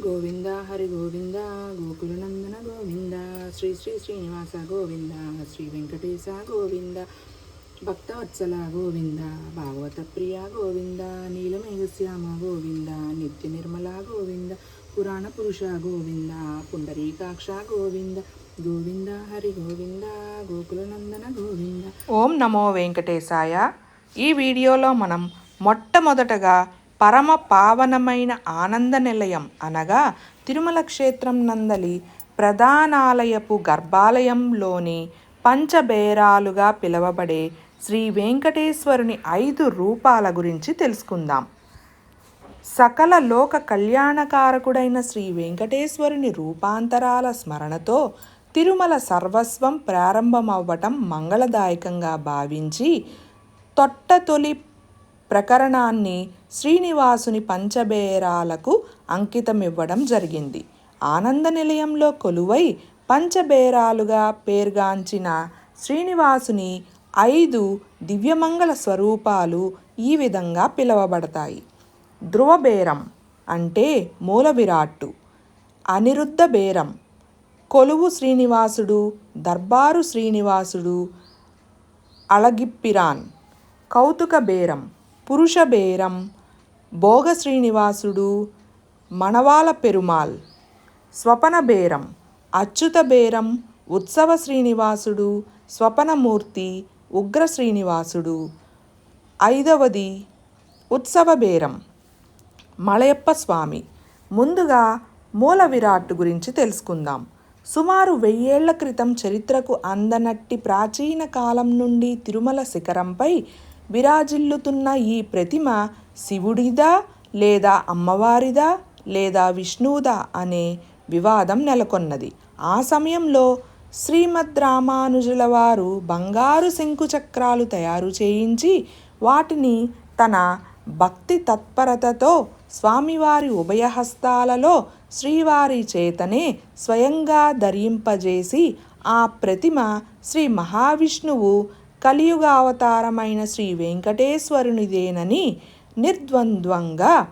గోవింద హరి గోవింద గోకులనందన గోవింద శ్రీ శ్రీ శ్రీనివాస గోవింద శ్రీ వెంకటేశ గోవింద భక్తవత్సల గోవింద భాగవత ప్రియ గోవింద నీలమేఘశ్యామ గోవింద నిత్య నిర్మల గోవింద పురాణ పురుష గోవింద పుండరీకాక్ష గోవింద గోవింద హరి గోవింద గోకులనందన గోవింద. ఓం నమో వెంకటేశాయ. ఈ వీడియోలో మనం మొట్టమొదటగా పరమ పావనమైన ఆనంద నిలయం అనగా తిరుమల క్షేత్రం నందలి ప్రధానాలయపు గర్భాలయంలోని పంచబేరాలుగా పిలువబడే శ్రీ వెంకటేశ్వరుని ఐదు రూపాల గురించి తెలుసుకుందాం. సకల లోక కళ్యాణకారకుడైన శ్రీ వెంకటేశ్వరుని రూపాంతరాల స్మరణతో తిరుమల సర్వస్వం ప్రారంభమవ్వటం మంగళదాయకంగా భావించి తొట్టతొలి ప్రకరణాన్ని శ్రీనివాసుని పంచబేరాలకు అంకితమివ్వడం జరిగింది. ఆనంద నిలయంలో కొలువై పంచబేరాలుగా పేర్గాంచిన శ్రీనివాసుని ఐదు దివ్యమంగళ స్వరూపాలు ఈ విధంగా పిలువబడతాయి. ధ్రువబేరం అంటే మూల విరాట్టు అనిరుద్ధ బేరం కొలువు శ్రీనివాసుడు దర్బారు శ్రీనివాసుడు అళగిప్పిరాన్ కౌతుక బేరం పురుష బేరం భోగ శ్రీనివాసుడు మణవాల పెరుమాల్ స్వపన బేరం అచ్యుత బేరం ఉత్సవ శ్రీనివాసుడు స్వపనమూర్తి ఉగ్ర శ్రీనివాసుడు ఐదవది ఉత్సవ బేరం మలయప్ప స్వామి. ముందుగా మూల విరాట్ గురించి తెలుసుకుందాం. సుమారు వెయ్యేళ్ళ క్రితం చరిత్రకు అందనట్టి ప్రాచీన కాలం నుండి తిరుమల శిఖరంపై విరాజిల్లుతున్న ఈ ప్రతిమ శివుడిదా లేదా అమ్మవారిదా లేదా విష్ణువుదా అనే వివాదం నెలకొన్నది. ఆ సమయంలో శ్రీమద్ రామానుజుల వారు బంగారు శంకు చక్రాలు తయారు చేయించి వాటిని తన భక్తి తత్పరతతో స్వామివారి ఉభయహస్తాలలో శ్రీవారి చేతనే స్వయంగా ధరింపజేసి ఆ ప్రతిమ శ్రీ మహావిష్ణువు కలియుగ అవతారమైన శ్రీ వెంకటేశ్వరునిదేనని నిర్ద్వంద్వంగా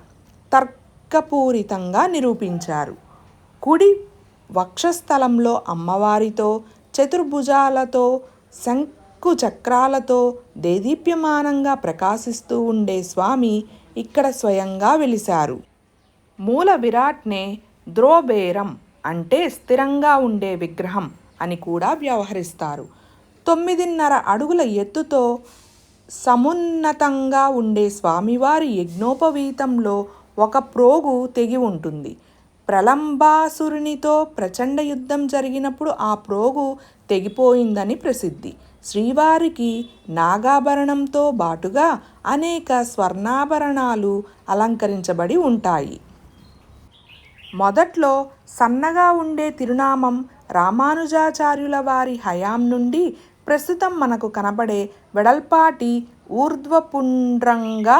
తర్కపూరితంగా నిరూపించారు. కుడి వక్షస్థలంలో అమ్మవారితో చతుర్భుజాలతో శంకు చక్రాలతో దేదీప్యమానంగా ప్రకాశిస్తూ ఉండే స్వామి ఇక్కడ స్వయంగా వెలిశారు. మూల విరాట్నే ద్రోబేరం అంటే స్థిరంగా ఉండే విగ్రహం అని కూడా వ్యవహరిస్తారు. తొమ్మిదిన్నర అడుగుల ఎత్తుతో సమున్నతంగా ఉండే స్వామివారి యజ్ఞోపవీతంలో ఒక ప్రోగు తెగి ఉంటుంది. ప్రలంబాసురునితో ప్రచండ యుద్ధం జరిగినప్పుడు ఆ ప్రోగు తెగిపోయిందని ప్రసిద్ధి. శ్రీవారికి నాగాభరణంతో బాటుగా అనేక స్వర్ణాభరణాలు అలంకరించబడి ఉంటాయి. మొదట్లో సన్నగా ఉండే తిరునామం రామానుజాచార్యుల వారి హయాం నుండి ప్రస్తుతం మనకు కనబడే వెడల్పాటి ఊర్ధ్వపుండ్రంగా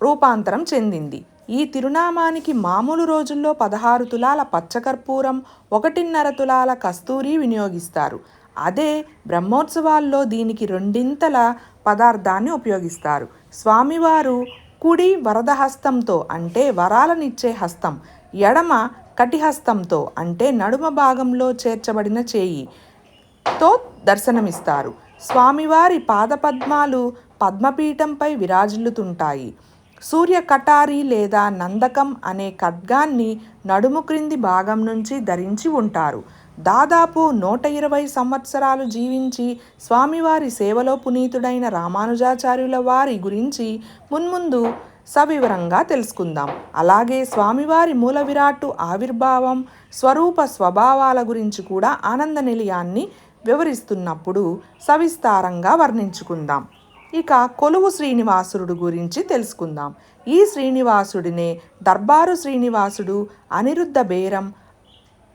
రూపాంతరం చెందింది. ఈ తిరునామానికి మామూలు రోజుల్లో పదహారు తులాల పచ్చకర్పూరం ఒకటిన్నర తులాల కస్తూరి వినియోగిస్తారు. అదే బ్రహ్మోత్సవాల్లో దీనికి రెండింతల పదార్థాన్ని ఉపయోగిస్తారు. స్వామివారు కుడి వరదహస్తంతో అంటే వరాలనిచ్చే హస్తం ఎడమ కటిహస్తంతో అంటే నడుమ భాగంలో చేర్చబడిన చేయి. తో దర్శనమిస్తారు. స్వామివారి పాదపద్మాలు పద్మపీఠంపై విరాజిల్లుతుంటాయి. సూర్య కటారి లేదా నందకం అనే ఖడ్గాన్ని నడుము క్రింది భాగం నుంచి ధరించి ఉంటారు. దాదాపు నూట ఇరవై సంవత్సరాలు జీవించి స్వామివారి సేవలో పునీతుడైన రామానుజాచార్యుల వారి గురించి మున్ముందు సవివరంగా తెలుసుకుందాం. అలాగే స్వామివారి మూల విరాట్టు ఆవిర్భావం స్వరూప స్వభావాల గురించి కూడా ఆనంద నిలయాన్ని వివరిస్తున్నప్పుడు సవిస్తారంగా వర్ణించుకుందాం. ఇక కొలువు శ్రీనివాసుడు గురించి తెలుసుకుందాం. ఈ శ్రీనివాసుడినే దర్బారు శ్రీనివాసుడు అనిరుద్ధ బేరం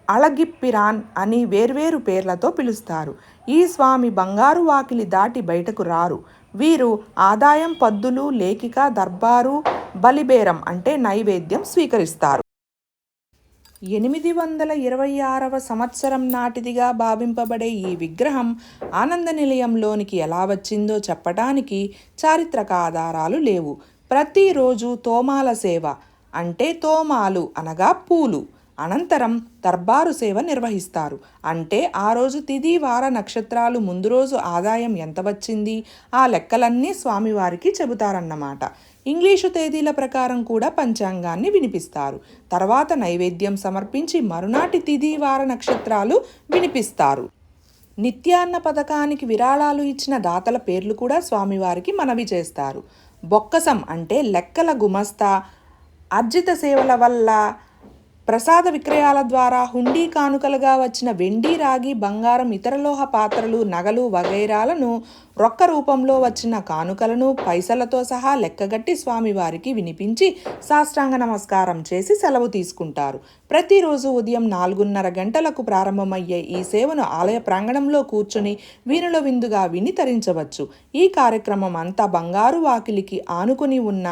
అళగిప్పిరాన్ అని వేర్వేరు పేర్లతో పిలుస్తారు. ఈ స్వామి బంగారు వాకిలి దాటి బయటకు రారు. వీరు ఆదాయం పద్దులు లేఖిక దర్బారు బలిబేరం అంటే నైవేద్యం స్వీకరిస్తారు. ఎనిమిది వందల ఇరవై ఆరవ సంవత్సరం నాటిదిగా భావింపబడే ఈ విగ్రహం ఆనంద నిలయంలోనికి ఎలా వచ్చిందో చెప్పడానికి చారిత్రక ఆధారాలు లేవు. ప్రతిరోజు తోమాల సేవ అంటే తోమాలు అనగా పూలు. అనంతరం దర్బారు సేవ నిర్వహిస్తారు. అంటే ఆ రోజు తిది వార నక్షత్రాలు ముందు రోజు ఆదాయం ఎంత వచ్చింది? ఆ లెక్కలన్నీ స్వామివారికి చెబుతారన్నమాట. ఇంగ్లీషు తేదీల ప్రకారం కూడా పంచాంగాన్ని వినిపిస్తారు. తర్వాత నైవేద్యం సమర్పించి మరునాటి తిది వార నక్షత్రాలు వినిపిస్తారు. నిత్యాన్న పథకానికి విరాళాలు ఇచ్చిన దాతల పేర్లు కూడా స్వామివారికి మనవి చేస్తారు. బొక్కసం అంటే లెక్కల గుమస్తా అర్జిత సేవల వల్ల ప్రసాద విక్రయాల ద్వారా హుండీ కానుకలుగా వచ్చిన వెండి రాగి బంగారం ఇతర లోహ పాత్రలు నగలు వగైరాలను రొక్క రూపంలో వచ్చిన కానుకలను పైసలతో సహా లెక్కగట్టి స్వామివారికి వినిపించి సాష్టాంగ నమస్కారం చేసి సెలవు తీసుకుంటారు. ప్రతిరోజు ఉదయం నాలుగున్నర గంటలకు ప్రారంభమయ్యే ఈ సేవను ఆలయ ప్రాంగణంలో కూర్చుని వీణుల విందుగా విని తరించవచ్చు. ఈ కార్యక్రమం అంతా బంగారు వాకిలికి ఆనుకుని ఉన్న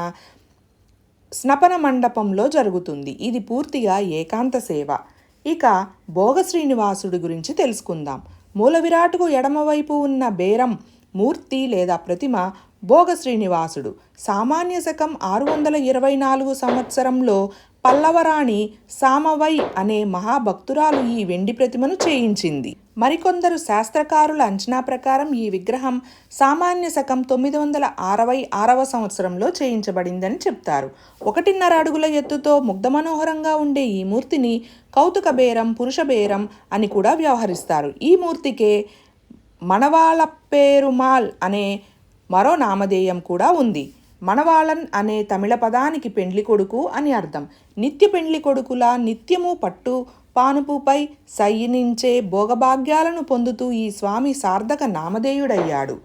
స్నపన మండపంలో జరుగుతుంది. ఇది పూర్తిగా ఏకాంత సేవ. ఇక భోగ శ్రీనివాసుడి గురించి తెలుసుకుందాం. మూల విరాటుకు ఎడమవైపు ఉన్న బేరం మూర్తి లేదా ప్రతిమ భోగ శ్రీనివాసుడు సామాన్య శకం ఆరు వందల ఇరవై నాలుగు సంవత్సరంలో పల్లవరాణి సామవై అనే మహాభక్తురాలు ఈ వెండి ప్రతిమను చేయించింది. మరికొందరు శాస్త్రకారుల అంచనా ప్రకారం ఈ విగ్రహం సామాన్య శకం తొమ్మిది వందల అరవై ఆరవ సంవత్సరంలో చేయించబడిందని చెప్తారు. ఒకటిన్నర అడుగుల ఎత్తుతో ముగ్ధమనోహరంగా ఉండే ఈ మూర్తిని కౌతుక బేరం పురుష బేరం అని కూడా వ్యవహరిస్తారు. ఈ మూర్తికే మనవాళ పేరుమాల్ అనే మరో నామధేయం కూడా ఉంది. మనవాళన్ అనే తమిళ పదానికి పెండ్లి కొడుకు అని అర్థం. నిత్య పెండ్లి కొడుకులా నిత్యము పట్టు పానుపుపై సయ్యనించే భోగభాగ్యాలను పొందుతూ ఈ స్వామి సార్థక నామధేయుడయ్యాడు.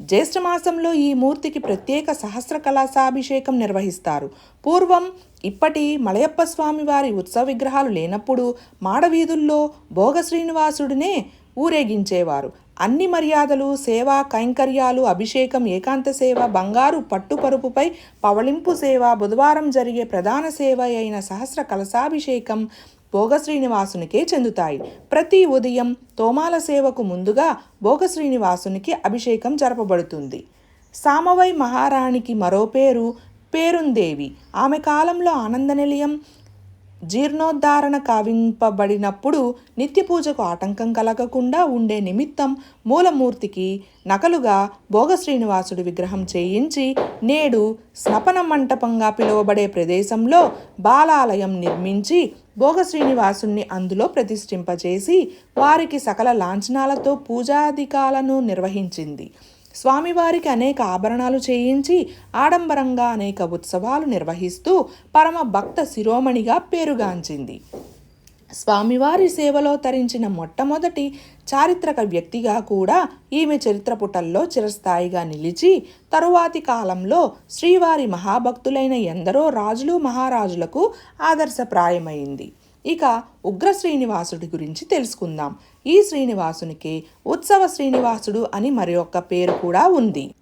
జ్యేష్ఠమాసంలో ఈ మూర్తికి ప్రత్యేక సహస్ర కళాసాభిషేకం నిర్వహిస్తారు. పూర్వం ఇప్పటి మలయప్ప స్వామి వారి ఉత్సవ విగ్రహాలు లేనప్పుడు మాడవీధుల్లో భోగ శ్రీనివాసుడినే ఊరేగించేవారు. అన్ని మర్యాదలు సేవ కైంకర్యాలు అభిషేకం ఏకాంత సేవ బంగారు పట్టుపరుపుపై పవళింపు సేవ బుధవారం జరిగే ప్రధాన సేవ అయిన సహస్ర కలశాభిషేకం భోగ శ్రీనివాసునికే చెందుతాయి. ప్రతి ఉదయం తోమాల సేవకు ముందుగా భోగ శ్రీనివాసునికి అభిషేకం జరపబడుతుంది. సామవై మహారాణికి మరో పేరు పేరుందేవి. ఆమె కాలంలో ఆనంద నిలయం జీర్ణోద్ధారణ కావింపబడినప్పుడు నిత్య పూజకు ఆటంకం కలగకుండా ఉండే నిమిత్తం మూలమూర్తికి నకలుగా భోగ శ్రీనివాసుడి విగ్రహం చేయించి నేడు స్నపన మంటపంగా పిలువబడే ప్రదేశంలో బాలాలయం నిర్మించి భోగ శ్రీనివాసుణ్ణి అందులో ప్రతిష్ఠింపజేసి వారికి సకల లాంఛనాలతో పూజాధికాలను నిర్వహించింది. స్వామివారికి అనేక ఆభరణాలు చేయించి ఆడంబరంగా అనేక ఉత్సవాలు నిర్వహిస్తూ పరమ భక్త శిరోమణిగా పేరుగాంచింది. స్వామివారి సేవలో తరించిన మొట్టమొదటి చారిత్రక వ్యక్తిగా కూడా ఈమె చరిత్ర పుటల్లో చిరస్థాయిగా నిలిచి తరువాతి కాలంలో శ్రీవారి మహాభక్తులైన ఎందరో రాజులు మహారాజులకు ఆదర్శప్రాయమైంది. ఇక ఉగ్ర శ్రీనివాసుడి గురించి తెలుసుకుందాం. ఈ శ్రీనివాసునికి ఉత్సవ శ్రీనివాసుడు అని మరి పేరు కూడా ఉంది.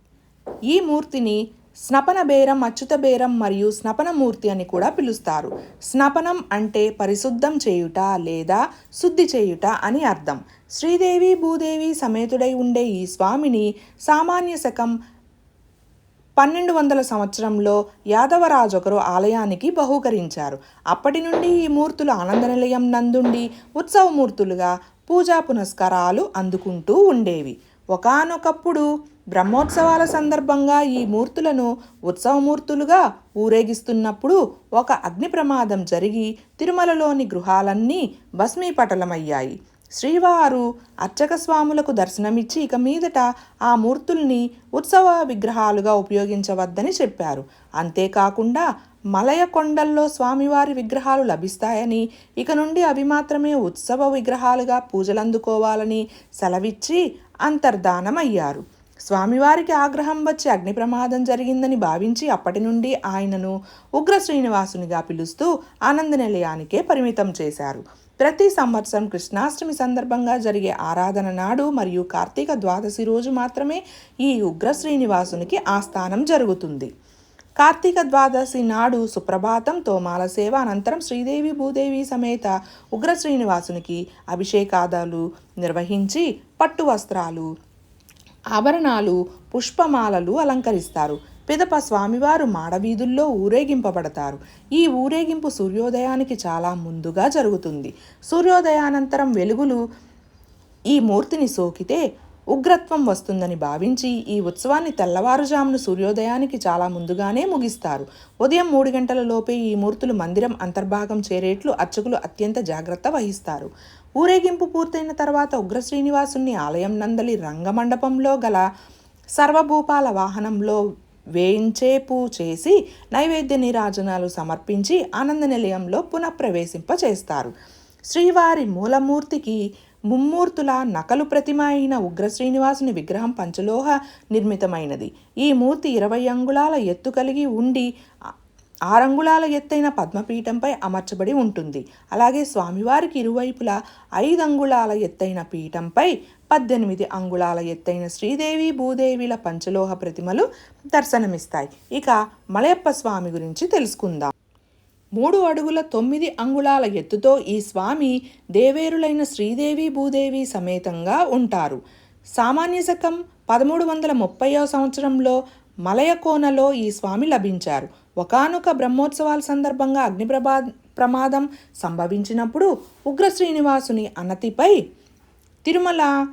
ఈ మూర్తిని స్నపన బేరం అచ్యుత బేరం మరియు స్నపన మూర్తి అని కూడా పిలుస్తారు. స్నపనం అంటే పరిశుద్ధం చేయుట లేదా శుద్ధి చేయుట అని అర్థం. శ్రీదేవి భూదేవి సమేతుడై ఉండే ఈ స్వామిని సామాన్య శకం పన్నెండు వందల సంవత్సరంలో యాదవరాజు ఒకరు ఆలయానికి బహూకరించారు. అప్పటి నుండి ఈ మూర్తులు ఆనంద నిలయం నందుండి ఉత్సవమూర్తులుగా పూజా పునస్కారాలు అందుకుంటూ ఉండేవి. ఒకానొకప్పుడు బ్రహ్మోత్సవాల సందర్భంగా ఈ మూర్తులను ఉత్సవమూర్తులుగా ఊరేగిస్తున్నప్పుడు ఒక అగ్ని ప్రమాదం జరిగి తిరుమలలోని గృహాలన్నీ భస్మీపటలమయ్యాయి. శ్రీవారు అర్చక స్వాములకు దర్శనమిచ్చి ఇక మీదట ఆ మూర్తుల్ని ఉత్సవ విగ్రహాలుగా ఉపయోగించవద్దని చెప్పారు. అంతేకాకుండా మలయ కొండల్లో స్వామివారి విగ్రహాలు లభిస్తాయని ఇక నుండి అవి మాత్రమే ఉత్సవ విగ్రహాలుగా పూజలందుకోవాలని సెలవిచ్చి అంతర్ధానమయ్యారు. స్వామివారికి ఆగ్రహం వచ్చి అగ్ని ప్రమాదం జరిగిందని భావించి అప్పటి నుండి ఆయనను ఉగ్ర శ్రీనివాసునిగా పిలుస్తూ ఆనంద నిలయానికే పరిమితం చేశారు. ప్రతి సంవత్సరం కృష్ణాష్టమి సందర్భంగా జరిగే ఆరాధన నాడు మరియు కార్తీక ద్వాదశి రోజు మాత్రమే ఈ ఉగ్ర శ్రీనివాసునికి ఆస్థానం జరుగుతుంది. కార్తీక ద్వాదశి నాడు సుప్రభాతం తోమాల సేవ. అనంతరం శ్రీదేవి భూదేవి సమేత ఉగ్ర శ్రీనివాసునికి అభిషేకాదాలు నిర్వహించి పట్టు వస్త్రాలు ఆభరణాలు పుష్పమాలలు అలంకరిస్తారు. పిదప స్వామివారు మాడవీధుల్లో ఊరేగింపబడతారు. ఈ ఊరేగింపు సూర్యోదయానికి చాలా ముందుగా జరుగుతుంది. సూర్యోదయానంతరం వెలుగులు ఈ మూర్తిని సోకితే ఉగ్రత్వం వస్తుందని భావించి ఈ ఉత్సవాన్ని తెల్లవారుజామున సూర్యోదయానికి చాలా ముందుగానే ముగిస్తారు. ఉదయం మూడు గంటల లోపే ఈ మూర్తులు మందిరం అంతర్భాగం చేరేట్లు అర్చకులు అత్యంత జాగ్రత్త వహిస్తారు. ఊరేగింపు పూర్తయిన తర్వాత ఉగ్ర శ్రీనివాసుని ఆలయం నందలి రంగమండపంలో గల సర్వభూపాల వాహనంలో వేయించేపు చేసి నైవేద్య నీరాజనాలు సమర్పించి ఆనంద నిలయంలో పునఃప్రవేశింపచేస్తారు. శ్రీవారి మూలమూర్తికి ముమ్మూర్తుల నకలు ప్రతిమ అయిన ఉగ్ర శ్రీనివాసుని విగ్రహం పంచలోహ నిర్మితమైనది. ఈ మూర్తి ఇరవై అంగుళాల ఎత్తు కలిగి ఉండి ఆరంగుళాల ఎత్తైన పద్మపీఠంపై అమర్చబడి ఉంటుంది. అలాగే స్వామివారికి ఇరువైపులా ఐదు అంగుళాల ఎత్తైన పీఠంపై పద్దెనిమిది అంగుళాల ఎత్తైన శ్రీదేవి భూదేవిల పంచలోహ ప్రతిమలు దర్శనమిస్తాయి. ఇక మలయప్ప స్వామి గురించి తెలుసుకుందాం. మూడు అడుగుల తొమ్మిది అంగుళాల ఎత్తుతో ఈ స్వామి దేవేరులైన శ్రీదేవి భూదేవి సమేతంగా ఉంటారు. సామాన్య శకం పదమూడు వందల ముప్పయో సంవత్సరంలో మలయకోనలో ఈ స్వామి లభించారు. ఒకానొక బ్రహ్మోత్సవాల సందర్భంగా అగ్నిప్రభా ప్రమాదం సంభవించినప్పుడు ఉగ్ర శ్రీనివాసుని అనతిపై తిరుమల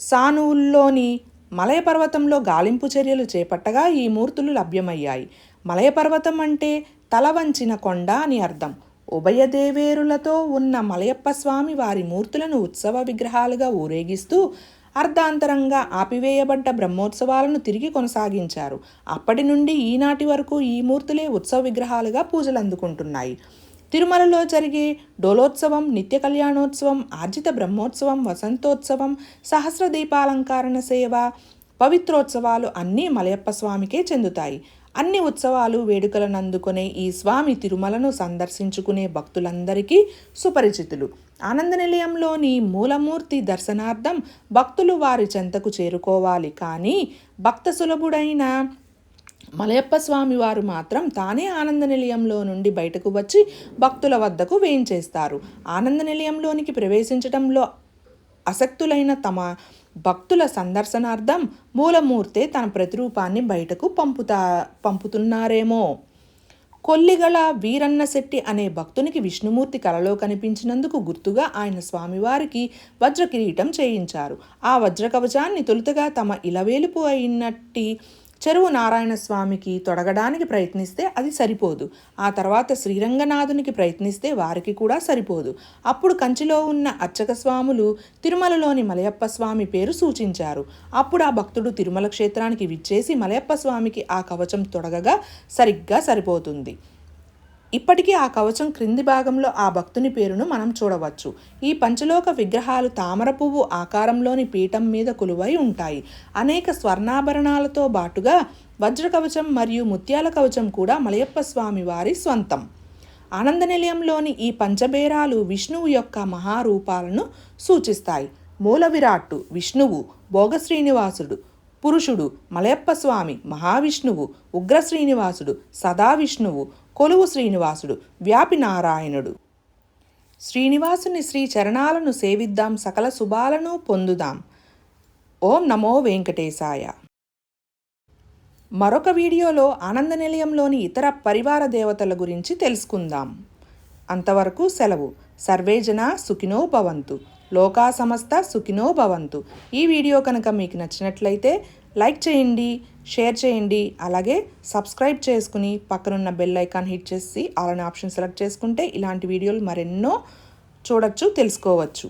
సానువుల్లోని మలయ పర్వతంలో గాలింపు చర్యలు చేపట్టగా ఈ మూర్తులు లభ్యమయ్యాయి. మలయ పర్వతం అంటే తల వంచిన కొండ అని అర్థం. ఉభయ దేవేరులతో ఉన్న మలయప్ప స్వామి వారి మూర్తులను ఉత్సవ విగ్రహాలుగా ఊరేగిస్తూ అర్ధాంతరంగా ఆపివేయబడ్డ బ్రహ్మోత్సవాలను తిరిగి కొనసాగించారు. అప్పటి నుండి ఈనాటి వరకు ఈ మూర్తులే ఉత్సవ విగ్రహాలుగా పూజలు అందుకుంటున్నాయి. తిరుమలలో జరిగే డోలోత్సవం నిత్య కళ్యాణోత్సవం ఆర్జిత బ్రహ్మోత్సవం వసంతోత్సవం సహస్ర దీపాలంకరణ సేవ పవిత్రోత్సవాలు అన్నీ మలయప్ప స్వామికే చెందుతాయి. అన్ని ఉత్సవాలు వేడుకలను అందుకునే ఈ స్వామి తిరుమలను సందర్శించుకునే భక్తులందరికీ సుపరిచితులు. ఆనంద నిలయంలోని మూలమూర్తి దర్శనార్థం భక్తులు వారి చెంతకు చేరుకోవాలి. కానీ భక్త సులభుడైన మలయప్ప స్వామి వారు మాత్రం తానే ఆనంద నిలయంలో నుండి బయటకు వచ్చి భక్తుల వద్దకు వేయించేస్తారు. ఆనంద నిలయంలోనికి ప్రవేశించడంలో అసక్తులైన తమ భక్తుల సందర్శనార్థం మూలమూర్తే తన ప్రతిరూపాన్ని బయటకు పంపుతా పంపుతున్నారేమో. కొల్లిగల వీరన్న శెట్టి అనే భక్తునికి విష్ణుమూర్తి కలలో కనిపించినందుకు గుర్తుగా ఆయన స్వామివారికి వజ్రకిరీటం చేయించారు. ఆ వజ్ర కవచాన్ని తొలుతగా తమ ఇలవేలుపు అయినట్టి చెరువు నారాయణ స్వామికి తొడగడానికి ప్రయత్నిస్తే అది సరిపోదు. ఆ తర్వాత శ్రీరంగనాథునికి ప్రయత్నిస్తే వారికి కూడా సరిపోదు. అప్పుడు కంచిలో ఉన్న అర్చక స్వాములు తిరుమలలోని మలయప్ప స్వామి పేరు సూచించారు. అప్పుడు ఆ భక్తుడు తిరుమల క్షేత్రానికి విచ్చేసి మలయప్ప స్వామికి ఆ కవచం తొడగగా సరిగ్గా సరిపోతుంది. ఇప్పటికీ ఆ కవచం క్రింది భాగంలో ఆ భక్తుని పేరును మనం చూడవచ్చు. ఈ పంచలోక విగ్రహాలు తామర పువ్వు ఆకారంలోని పీఠం మీద కొలువై ఉంటాయి. అనేక స్వర్ణాభరణాలతో బాటుగా వజ్ర కవచం మరియు ముత్యాల కవచం కూడా మలయప్ప స్వామి వారి స్వంతం. ఆనంద నిలయంలోని ఈ పంచబేరాలు విష్ణువు యొక్క మహారూపాలను సూచిస్తాయి. మూల విరాట్టు విష్ణువు భోగ శ్రీనివాసుడు పురుషుడు మలయప్ప స్వామి మహావిష్ణువు ఉగ్ర శ్రీనివాసుడు సదా విష్ణువు కొలువు శ్రీనివాసుడు వ్యాపి నారాయణుడు. శ్రీనివాసుని శ్రీ చరణాలను సేవిద్దాం సకల శుభాలను పొందుదాం. ఓం నమో వెంకటేశాయ. మరొక వీడియోలో ఆనంద నిలయంలోని ఇతర పరివార దేవతల గురించి తెలుసుకుందాం. అంతవరకు సెలవు. సర్వేజన సుఖినో భవంతు. లోకా సమస్త సుఖినో భవంతు. ఈ వీడియో కనుక మీకు నచ్చినట్లయితే లైక్ చేయండి షేర్ చేయండి అలాగే సబ్స్క్రైబ్ చేసుకుని పక్కనున్న బెల్ ఐకాన్ హిట్ చేసి ఆల్ ఆప్షన్ సెలెక్ట్ చేసుకుంటే ఇలాంటి వీడియోలు మరెన్నో చూడొచ్చు తెలుసుకోవచ్చు.